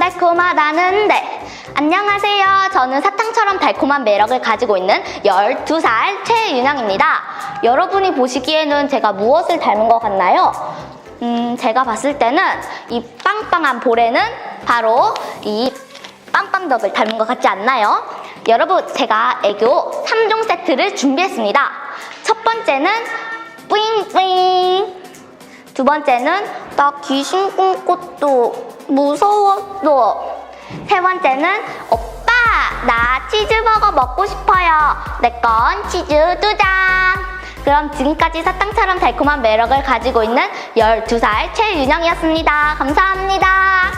달콤하다는데 안녕하세요. 저는 사탕처럼 달콤한 매력을 가지고 있는 12살 최윤영입니다. 여러분이 보시기에는 제가 무엇을 닮은 것 같나요? 음, 제가 봤을 때는 이 빵빵한 볼에는 바로 이 빵빵덕을 닮은 것 같지 않나요? 여러분, 제가 애교 3종 세트를 준비했습니다. 첫 번째는 뿌잉뿌잉 두 번째는 나 귀신 꿈꿨도 무서웠어. 세 번째는 오빠 나 치즈버거 먹고 싶어요. 내 건 치즈 두 장. 그럼 지금까지 사탕처럼 달콤한 매력을 가지고 있는 12살 최윤영이었습니다. 감사합니다.